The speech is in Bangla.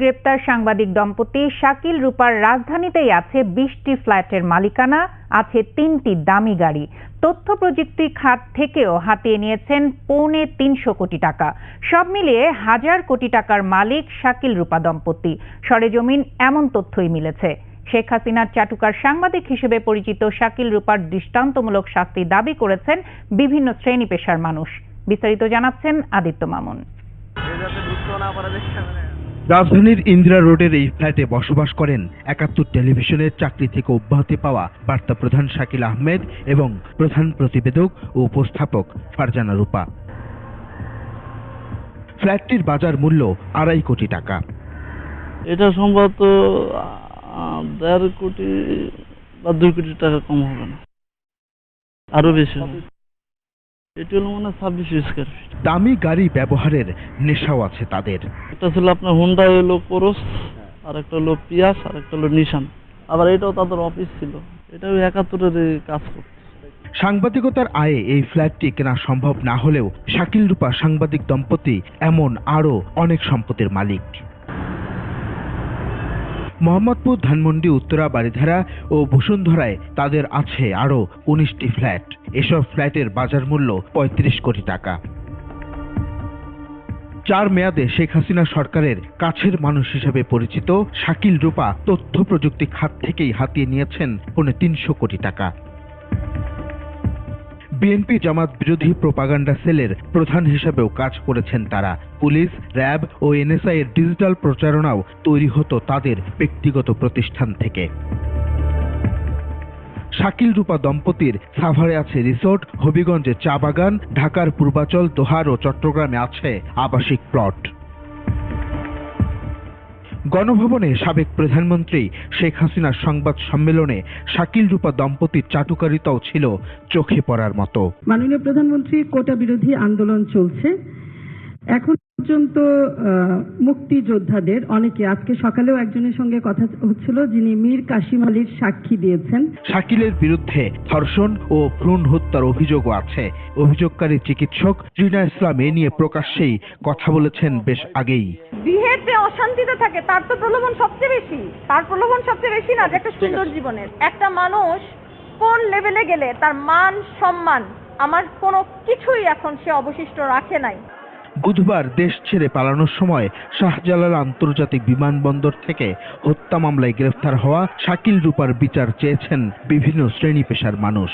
গ্রেপ্তার সাংবাদিক দম্পতি শাকিল রূপার রাজধানীতেই আছে বিশটি ফ্ল্যাটের মালিকানা, আছে তিনটি দামি গাড়ি। তথ্য প্রযুক্তি খাত থেকেও হাতিয়ে নিয়েছেন পৌনে তিনশো কোটি টাকা। সব মিলিয়ে হাজার কোটি টাকার মালিক শাকিল রূপা দম্পতি। সরেজমিন এমন তথ্যই মিলেছে। শেখ হাসিনার চাটুকার সাংবাদিক হিসেবে পরিচিত শাকিল রূপার দৃষ্টান্তমূলক শাস্তি দাবি করেছেন বিভিন্ন শ্রেণি পেশার মানুষ। বিস্তারিত জানাচ্ছেন আদিত্য মামুন। রাজধানীর ইন্দিরা রোডের এই ফ্ল্যাটে বসবাস করেন একাত্তর টেলিভিশনের চাকরি থেকে অব্যাহতি পাওয়া বার্তা প্রধান শাকিল আহমেদ এবং প্রধান প্রতিবেদক ও উপস্থাপক ফারজানা রূপা। ফ্ল্যাটটির বাজার মূল্য আড়াই কোটি টাকা। এটা সম্ভবত দেড় কোটি বা দুই কোটি টাকা কম হবে না। আরও বেশি এটি হলো মনে হয় ছাব্বিশ স্কোয়ার ফিট দামি গাড়ি ব্যবহারের নেশাও আছে তাদের। একটা ছিল আপনার হুন্ডা হলো কোরস আর একটা হলো পিয়াস আর একটা হলো নিশান আবার এটাও তাদের অফিস ছিল। এটাও একাত্তরের কাজ করতো সাংবাদিকতার আয়ে এই ফ্ল্যাটটি কেনা সম্ভব না হলেও শাকিল রূপা সাংবাদিক দম্পতি এমন আরও অনেক সম্পত্তির মালিক। মোহাম্মদপুর ধানমন্ডি উত্তরা বাড়িধারা ও বসুন্ধরায় তাদের আছে আরও উনিশটি ফ্ল্যাট। এসব ফ্ল্যাটের বাজার মূল্য পঁয়ত্রিশ কোটি টাকা। চার মেয়াদে শেখ হাসিনা সরকারের কাছের মানুষ হিসেবে পরিচিত শাকিল রূপা তথ্য প্রযুক্তি খাত থেকেই হাতিয়ে নিয়েছেন পৌনে তিনশো কোটি টাকা। বিএনপি জামাত বিরোধী প্রোপাগান্ডা সেলের প্রধান হিসেবেও কাজ করেছেন তারা। পুলিশ, র্যাব ও এনএসআই এর ডিজিটাল প্রচারণাও তৈরি হতো তাদের ব্যক্তিগত প্রতিষ্ঠান থেকে। শাকিল রূপা দম্পতির সাভারে আছে রিসোর্ট, হবিগঞ্জে চা বাগান, ঢাকার পূর্বাচল, দোহার ও চট্টগ্রামে আছে আবাসিক প্লট। গণভবনে সাবেক প্রধানমন্ত্রী শেখ হাসিনার সংবাদ সম্মেলনে শাকিল রূপা দম্পতির চাটুকারিতাও ছিল চোখে পড়ার মতো। মাননীয় প্রধানমন্ত্রী কোটা বিরোধী আন্দোলন চলছে। এখন পর্যন্ত মুক্তিযোদ্ধাদের অনেকে আজকে সকালেও একজনের সঙ্গে কথা হচ্ছিল যিনি মীর কাশিম আলীর সাক্ষী দিয়েছেন। শাকিলের বিরুদ্ধে ধর্ষণ ও ভ্রূণ হত্যার অভিযোগও আছে। অভিযোগকারী চিকিৎসক রিনা ইসলাম এ নিয়ে প্রকাশ্যেই কথা বলেছেন বেশ আগেই। বিহের যে অশান্তিতে থাকে তার তো প্রলোভন সবচেয়ে বেশি। তার প্রলোভন সবচেয়ে বেশি না যে একটা সুন্দর জীবনের। একটা মানুষ কোন লেভেলে গেলে তার মান সম্মান আমার কোনো কিছুই এখন সে অবশিষ্ট রাখে নাই। বুধবার দেশ ছেড়ে পালানোর সময় শাহজালাল আন্তর্জাতিক বিমানবন্দর থেকে হত্যা মামলায় গ্রেফতার হওয়া শাকিল রূপার বিচার চেয়েছেন বিভিন্ন শ্রেণি পেশার মানুষ।